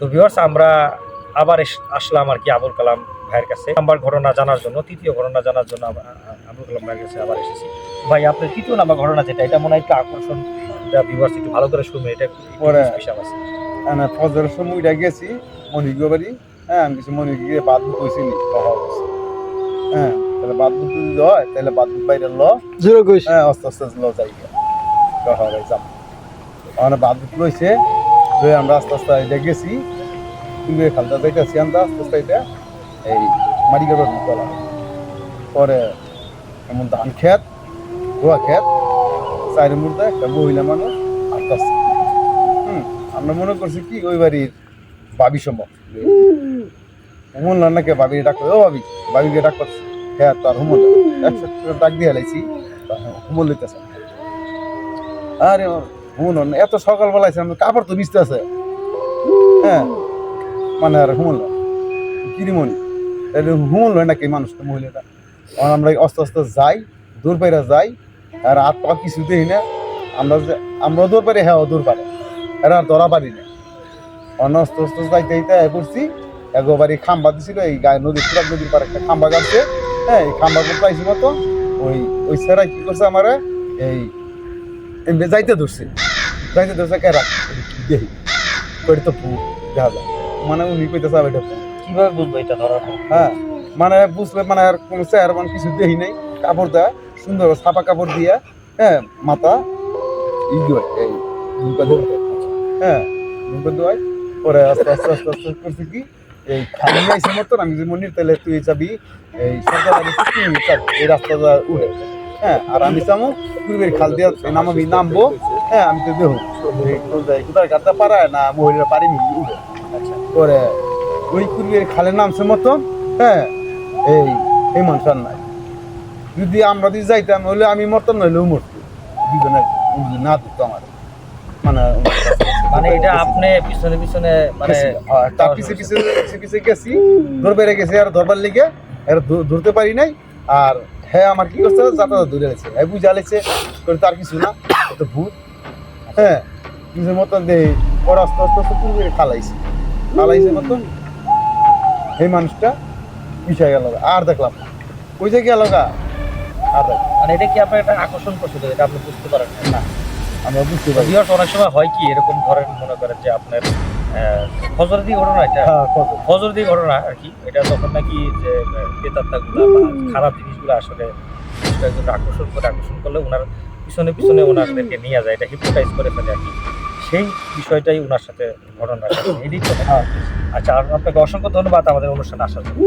তো ভিউয়ার্স আমরা আবার এস- আসলাম আর কি আবুল কালাম ভাইয়ের কাছে। নাম্বার ঘটনা জানার জন্য তৃতীয় ঘটনা জানার জন্য আবুল কালাম ভাইয়ের কাছে আবার এসেছি। ভাই আপনার তৃতীয় নাম্বার ঘটনা যেটা এটা মনে হয় একটু আকর্ষণ। ভিউয়ার্স একটু ভালো করে শুনবে এটা পরে- স্পেশাল আছে। আমি ফজরের সময়টা গেছি মনিক বাড়ি হ্যাঁ আমি কিছু মনিক গিয়ে বাদ বলছি হ্যাঁ তাহলে বাদ বুক যদি হয় তাহলে বাদ বুক বাইরে ল। জিরো কইস। হ্যাঁ আস্তে আস্তে ল যাই কথা হবে যাম আমার বাদ বুক রয়েছে আমরা আস্তে আস্তে এটা গেছি। কিন্তু খালটা যাইতেছি আমরা, আস্তে আস্তে এটা এই মারিগাড় চলা পরে এমন ধান খেত গোয়া খেত চায়ের মধ্যে একটা মহিলা মানুষ আস্তে হুম, আমরা মনে করছি কি ওই বাড়ির বাবি সম্ভব। হুমন নাকি বাবি ডাক ও বাবি বাবিকে ডাক করছে। হ্যাঁ তার হুমন একশো ডাক দিয়ে হেলাইছি হুমন লইতেছে। আরে হুমন এত সকালবেলা আছে কাপড় তো ভিজতে আছে। হ্যাঁ মানে আর হুমন কিরিমনি হুমন লয় নাকি মানুষটা মহিলাটা। আর আমরা আস্তে আস্তে যাই, দূর পাইরা যাই, আর হাত পা কিছু দেখি না। আমরা যে- আমরা দূর পারি হ্যাঁ দূর পারে এরা আর ধরা পারি না অন্য আস্তে আস্তে যাইতে যাইতে পড়ছি। একবারই খাম্বা দিছিল, এই গায়ে নদীর পুরাক নদীর পারে একটা খাম্বা গাছে। হ্যাঁ এই খাম্বা করতে আইসি মতো। ওই ওই সেরা কি করছে আমার? এই যাইতে ধরছে। ধরছে কেরা কি দেখি ওইটা তো ভূত দেখা যায় মানে উনি কইতেছে আবার এটা কীভাবে বুঝব এটা ধরার হ্যাঁ মানে বুঝলে মানে আর কোনো চেয়ার মানে কিছু দেখি নাই। কাপড় দেয় সুন্দর ছাপা কাপড় দিয়ে হ্যাঁ মাথা ই দিয়ে এই ঝুমকা দিয়ে হ্যাঁ ঝুমকা দিয়ে পরে আস্তে আস্তে আস্তে আস্তে করছে কি? এই খালি আইসে মতন আমি যে মনির তাহলে তুই যাবি এই সরকার তুই এই রাস্তাটা উঠে। হ্যাঁ আর আমি চামো পূর্বের খাল দিয়ে নামাবি নামবো। হ্যাঁ আমি তো দেহ কোথায় পারায় না মহিলারা পারিনি আচ্ছা। পরে ওই কুড়ির খালের নামছে মতন হ্যাঁ এই এই মানুষ আর নাই। যদি আমরা যদি যাইতাম হলে আমি মরতাম নইলেও মরতো। দুজনে না দিত আমার। মানে মানে এটা আপনি পিছনে পিছনে মানে হ্যাঁ, তার পিছে পিছে পিছে পিছে গেছি ধরবে গেছি আর ধরবার লিগে ধ- ধরতে পারি নাই। আর হ্যাঁ আমার কি করছে যাতায়াত ধরে গেছে হ্যাঁ বুঝা লেছে তার কিছু না। তো ভূত। হ্যাঁ নিজের মতন দে ওর আস্তে আস্তে আস্তে পুরো খালাইছে খালাইছে মতন এই মানুষটা পিছিয়ে গেল আর দেখলাম ওই যে গেল গা? আর মানে এটা কি আপনার একটা আকর্ষণ করছে এটা আপনি বুঝতে পারেন না? আমরা বুঝতে পারি। অনেক সময় হয় কি এরকম ধরেন মনে করেন যে আপনার ফজর দিয়ে ঘটনা এটা? হ্যাঁ ফজর দিয়ে ঘটনা আর কি। এটা তখন নাকি যে প্রেতাত্মাগুলো বা খারাপ জিনিসগুলো আসলে একজন আকর্ষণ করে আকর্ষণ করলে ওনার পিছনে পিছনে ওনাদেরকে নিয়ে যায়, এটা হিপনোটাইজ করে ফেলে আর কি। সেই বিষয়টাই ওনার সাথে ঘটনা এটাই হ্যাঁ আচ্ছা আপনাকে অসংখ্য ধন্যবাদ আমাদের অনুষ্ঠানে আসার জন্য।